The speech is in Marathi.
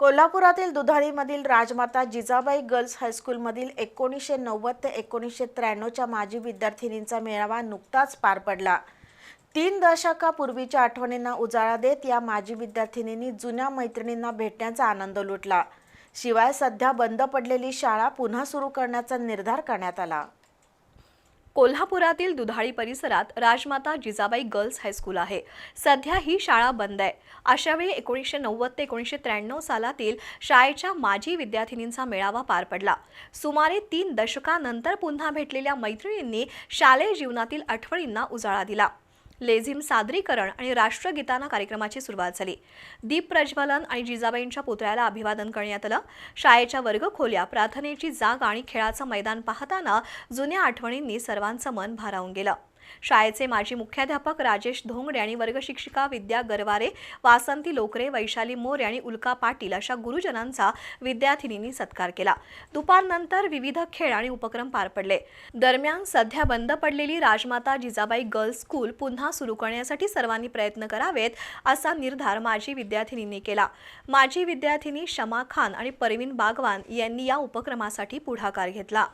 कोल्हापुरातील दुधाळीमधील राजमाता जिजाबाई गर्ल्स हायस्कूलमधील एकोणीसशे नव्वद ते एकोणीसशे त्र्याण्णवच्या माजी विद्यार्थिनींचा मेळावा नुकताच पार पडला. तीन दशकापूर्वीच्या आठवणींना उजाळा देत या माजी विद्यार्थिनींनी जुन्या मैत्रिणींना भेटण्याचा आनंद लुटला. शिवाय सध्या बंद पडलेली शाळा पुन्हा सुरू करण्याचा निर्धार करण्यात आला. कोल्हापुरातील दुधाळी परिसरात राजमाता जिजाबाई गर्ल्स हायस्कूल आहे. सध्या ही शाळा बंद आहे. अशावेळी एकोणीसशे नव्वद ते एकोणीसशे त्र्याण्णव सालातील शाळेच्या माजी विद्यार्थिनींचा मेळावा पार पडला. सुमारे तीन दशकानंतर पुन्हा भेटलेल्या मैत्रिणींनी शालेय जीवनातील आठवणींना उजाळा दिला. लेझिम सादरीकरण आणि राष्ट्रगीताना कार्यक्रमाची सुरुवात झाली. दीप प्रज्वलन आणि जिजाबाईंच्या पुतळ्याला अभिवादन करण्यात आलं. शाळेच्या वर्गखोल्या प्रार्थनेची जागा आणि खेळाचं मैदान पाहताना जुन्या आठवणींनी सर्वांचं मन भारावून गेलं. शाळेचे माजी मुख्याध्यापक राजेश धोंगडे आणि वर्गशिक्षिका विद्या गरवारे वासंती लोकरे वैशाली मोरे आणि उल्का पाटील अशा गुरुजनांचा विद्यार्थिनींनी सत्कार केला. दुपारनंतर विविध खेळ आणि उपक्रम पार पडले. दरम्यान सध्या बंद पडलेली राजमाता जिजाबाई गर्ल्स स्कूल पुन्हा सुरू करण्यासाठी सर्वांनी प्रयत्न करावेत असा निर्धार माजी विद्यार्थिनींनी केला. माजी विद्यार्थिनी शमा खान आणि परवीन बागवान यांनी या उपक्रमासाठी पुढाकार घेतला.